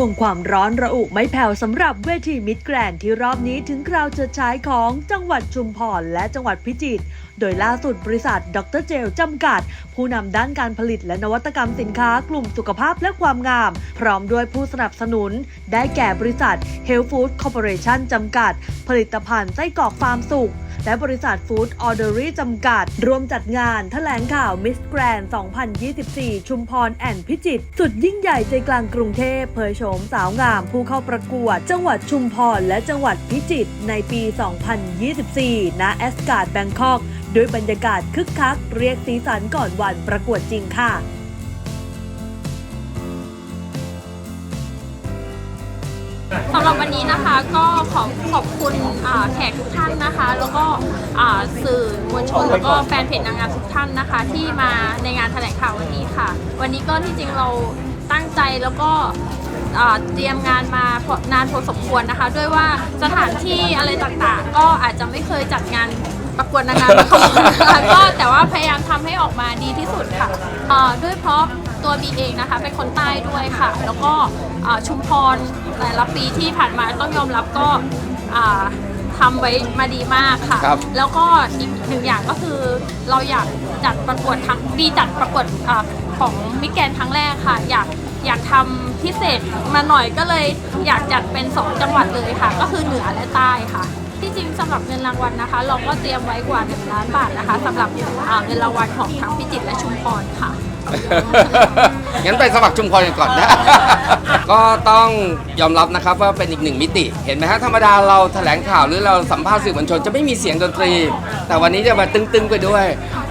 คงความร้อนระอุไม่แผ่วสำหรับเวทีมิดแกรนที่รอบนี้ถึงคราวเฉิดฉายของจังหวัดชุมพรและจังหวัดพิจิตร โดยล่าสุดบริษัทดรเจลจำกัด ผู้นำด้านการผลิตและนวัตกรรมสินค้ากลุ่มสุขภาพและความงาม พร้อมด้วยผู้สนับสนุน ได้แก่บริษัท Health Food Corporation จำกัด ผลิตภัณฑ์ไส้กรอกฟาร์มสุข และบริษัทฟู้ดออเดอรี่จำกัด รวมจัดงานแถลงข่าวมิสแกรน2024 ชุมพรแอนพิจิต สุดยิ่งใหญ่ใจกลางกรุงเทพเผยโฉมสาวงาม ผู้เข้าประกวด จังหวัดชุมพรและจังหวัดพิจิตในปี 2024 ณแอสการ์ดแบงคอกด้วยบรรยากาศคึกคัก เรียกสีสันก่อนวันประกวดจริงค่ะ สำหรับวันนี้นะคะก็ขอขอบคุณอ่าแขกทุกท่านนะคะ แล้วก็อ่าสื่อมวลชนแล้วก็แฟนเพจนางงามทุกท่านนะคะ ที่มาในงานแถลงข่าววันนี้ค่ะ วันนี้ก็ที่จริงเราตั้งใจแล้วก็อ่าเตรียมงานมาพอนานพอสมควรนะคะ ด้วยว่าสถานที่อะไรต่างๆ ก็อาจจะไม่เคยจัดงานประกวดนางงามมาก่อนนะคะก็แต่ว่าพยายามทำให้ออกมาดีที่สุดค่ะอ่าด้วยเพราะตัวบีเองนะคะเป็นคนใต้ด้วยค่ะ แล้วก็อ่าชุมพร แต่ละปีที่ผ่านมาต้องยอมรับก็อ่าทำไว้มาดีมากค่ะ ครับ แล้วก็อีกหนึ่งอย่างก็คือเราอยากจัดประกวดครั้งปีจัดประกวดอาของมิสแกนครั้งแรกค่ะ อยากอยากทำพิเศษมาหน่อยก็เลยอยากจัดเป็น 2 จังหวัดเลยค่ะ ก็คือเหนือและใต้ค่ะ ที่จริงสำหรับเงินรางวัลนะคะ เราก็เตรียมไว้กว่า1ล้านบาทนะคะสำหรับอ่าเงินรางวัลของทั้งพิจิตรและชุมพรค่ะ งั้นไปสมัครชุมพรกันก่อนนะ ก็ต้องยอมรับนะครับว่าเป็นอีกหนึ่งมิติ เห็นไหมฮะธรรมดาเราแถลงข่าวหรือเราสัมภาษณ์สื่อมวลชนจะไม่มีเสียงดนตรี แต่วันนี้จะมาตึงๆไปด้วย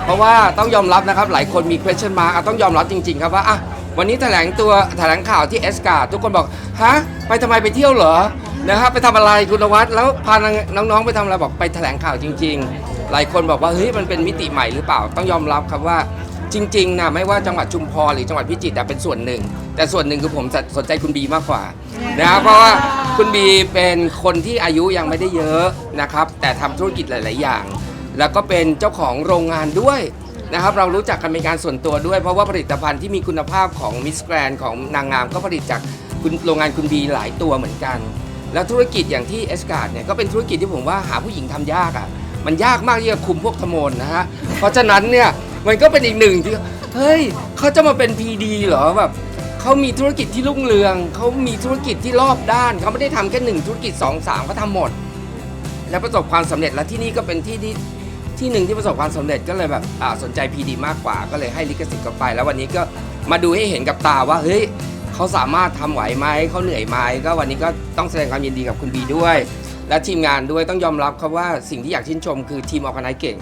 เพราะว่าต้องยอมรับนะครับหลายคนมี question mark อะต้องยอมรับจริงๆ ครับว่าอะวันนี้แถลงตัวแถลงข่าวที่เอสกาทุกคนบอกฮะไปทำไมไปเที่ยวเหรอนะครับไปทำอะไรคุณวัดแล้วพาน้องๆไปทำอะไรบอกไปแถลงข่าวจริง ๆ หลายคนบอกว่าเฮ้ยมันเป็นมิติใหม่หรือเปล่า ต้องยอมรับครับว่า จริงๆนะไม่ว่าจังหวัดชุมพรหรือจังหวัดพิจิตรอะเป็นส่วนหนึ่ง แต่ส่วนหนึ่งคือผมสนใจคุณบีมากกว่านะครับเพราะว่าคุณบีเป็นคนที่อายุยังไม่ได้เยอะนะครับ แต่ทำธุรกิจหลาย ๆ อย่าง แล้วก็เป็นเจ้าของโรงงานด้วยนะครับ เรารู้จักกันเป็นการส่วนตัวด้วย เพราะว่าผลิตภัณฑ์ที่มีคุณภาพของมิสแกรนของนางงามก็ผลิตจากคุณโรงงานคุณบีหลายตัวเหมือนกัน แล้วธุรกิจอย่างที่เอสการ์ดเนี่ยก็เป็นธุรกิจที่ผมว่าหาผู้หญิงทำยากอะ่ะมันยากมากที่จะคุมพวกทโมนนะฮะเพราะฉะนั้นเนี่ย มันก็เป็นอีกหนึ่งที่เฮ้ยเขาจะมาเป็น PD เหรอแบบเขามีธุรกิจที่รุ่งเรืองเขามีธุรกิจที่รอบด้านเขาไม่ได้ทำแค่หนึ่งธุรกิจสองสามเขาทำหมด และประสบความสำเร็จและที่นี่ก็เป็นที่ที่ที่หนึ่งที่ประสบความสำเร็จก็เลยแบบอ่าสนใจ PD มากกว่า ก็เลยให้ลิขสิทธิ์เขาไป แล้ววันนี้ก็มาดูให้เห็นกับตาว่าเฮ้ยเขาสามารถทำไหวไหมเขาเหนื่อยไหมก็วันนี้ก็ต้องแสดงความยินดีกับคุณบีด้วย และทีมงานด้วยต้องยอมรับครับว่าสิ่งที่อยากชื่นชมคือทีมออกไนเก่ง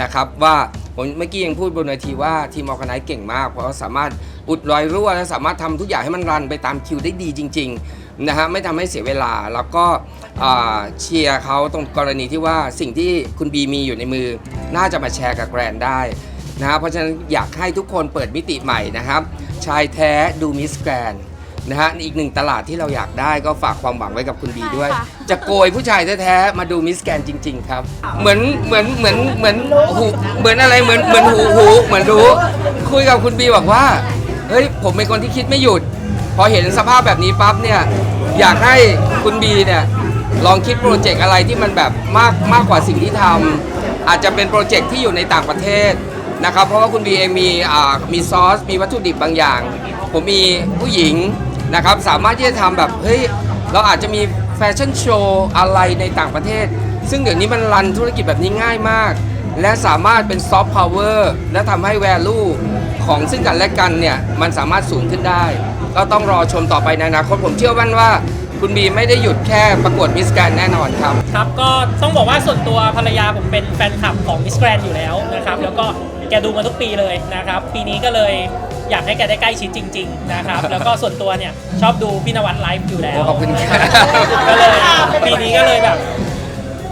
นะครับว่าผมเมื่อกี้ยังพูดบนเวทีว่าทีมออกไนเก่งมาก เพราะสามารถอุดรอยรั่วและสามารถทำทุกอย่างให้มันรันไปตามคิวได้ดีจริงๆนะฮะไม่ทำให้เสียเวลาแล้วก็เชียร์เขาตรงกรณีที่ว่าสิ่งที่คุณบีมีอยู่ในมือ น่าจะมาแชร์กับแกรนได้นะครับเพราะฉะนั้นอยากให้ทุกคนเปิดมิติใหม่นะครับ ชายแท้ดูมิสแกรนด นะฮะอีกหนึ่งตลาดที่เราอยากได้ก็ฝากความหวังไว้กับคุณบีด้วยใช่ค่ะจะโกยผู้ชายแท้ๆมาดูมิสแกรนด์จริง ๆ ครับ เหมือนเหมือนเหมือนเหมือนหูเหมือนอะไรเหมือนเหมือนหูหูเหมือนรู้คุยกับคุณบีบอกว่าเฮ้ยผมเป็นคนที่คิดไม่หยุด พอเห็นสภาพแบบนี้ปั๊บเนี่ยอยากให้คุณบีเนี่ยลองคิดโปรเจกต์อะไรที่มันแบบมากมากกว่าสิ่งที่ทำอาจจะเป็นโปรเจกต์ที่อยู่ในต่างประเทศนะครับเพราะว่าคุณบีเองมีอ่ามีซอส มีวัตถุดิบบางอย่าง ผมมีผู้หญิง นะครับสามารถที่จะทำแบบเฮ้ยเราอาจจะมีแฟชั่นโชว์อะไรในต่างประเทศ ซึ่งเดี๋ยวนี้มันรันธุรกิจแบบนี้ง่ายมาก และสามารถเป็นซอฟต์พาวเวอร์และทำให้แวลูของซึ่งกันและกันเนี่ย มันสามารถสูงขึ้นได้ ก็ต้องรอชมต่อไปในอนาคตผมเชื่อมั่นว่า คุณบีไม่ได้หยุดแค่ประกวดมิสแกรนแน่นอนครับ ครับก็ต้องบอกว่าส่วนตัวภรรยาผมเป็นแฟนคลับของมิสแกรนอยู่แล้วนะครับ แล้วก็แกดูมาทุกปีเลยนะครับ ปีนี้ก็เลย อยากให้แกได้ใกล้ชิดจริง ๆ นะครับ แล้วก็ส่วนตัวเนี่ยชอบดูพี่นวัดไลฟ์อยู่แล้วโอ้ขอบคุณครับ ก็เลยปีนี้ก็เลยแบบ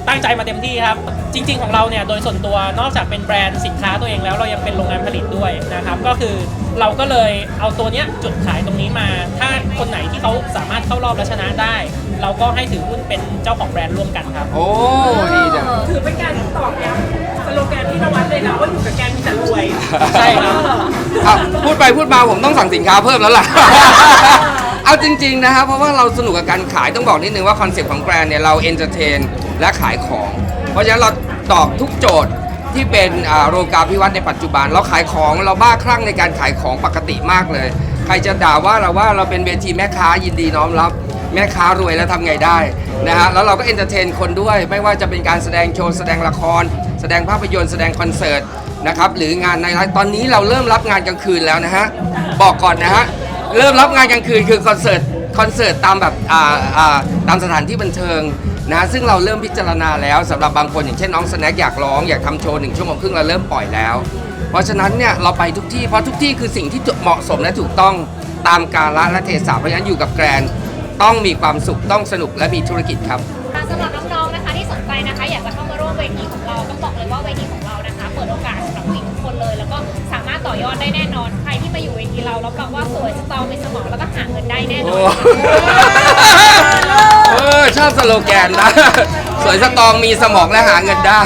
ตั้งใจมาเต็มที่ครับ จริง ๆ ของเราเนี่ยโดยส่วนตัวนอกจากเป็นแบรนด์สินค้าตัวเองแล้วเรายังเป็นโรงงานผลิตด้วยนะครับ ก็คือเราก็เลยเอาตัวเนี้ยจุดขายตรงนี้มา ถ้าคนไหนที่เขาสามารถเข้ารอบและชนะได้ เราก็ให้ถือหุ้นเป็นเจ้าของแบรนด์ร่วมกันครับ โอ้ดีจัง ถือเป็นการตอกย้ำสโลแกนที่นวัดเลยนะว่าอยู่กับแกมีแต่รวย ใช่ครับ อะพูดไปพูดมาผมต้องสั่งสินค้าเพิ่มแล้วล่ะ เอาจริงๆนะครับเพราะว่าเราสนุกกับการขายต้องบอกนิดนึงว่าคอนเซ็ปต์ของแบรนด์เนี่ยเราเอนเตอร์เทนและขายของ เพราะฉะนั้นเราตอบทุกโจทย์ที่เป็นอ่าโรงการพิวัตรในปัจจุบัน เราขายของเราบ้าคลั่งในการขายของปกติมากเลย ใครจะด่าว่าเราว่าเราเป็นเวทีแม่ค้ายินดีน้อมรับ แม่ค้ารวยแล้วทำไงได้นะฮะแล้วเราก็เอนเตอร์เทนคนด้วย ไม่ว่าจะเป็นการแสดงโชว์แสดงละคร แสดงภาพยนตร์แสดงคอนเสิร์ต นะครับหรืองานในไลฟ์ตอนนี้เราเริ่มรับงานกลางคืนแล้วนะฮะบอกก่อนนะฮะเริ่มรับงานกลางคืนคือคอนเสิร์ตคอนเสิร์ตตามแบบอ่าอ่าตามสถานที่บันเทิงนะซึ่งเราเริ่มพิจารณาแล้วสำหรับบางคนอย่างเช่นน้องสแน็คอยากร้องอยากทำโชว์หนึ่งชั่วโมงครึ่งเราเริ่มปล่อยแล้ว เพราะฉะนั้นเนี่ยเราไปทุกที่เพราะทุกที่คือสิ่งที่เหมาะสมและถูกต้องตามกาลและเทศะเพราะฉะนั้นอยู่กับแกรนด์ต้องมีความสุขต้องสนุกและมีธุรกิจครับ อยอดได้แน่นอน ใครที่มาอยู่เวทีเรารับรองว่าสวยสตรองมีสมองแล้วก็หาเงินได้แน่นโอ้อน เออชอบสโลแกนนะ สวยสตรองมีสมองและหาเงินได้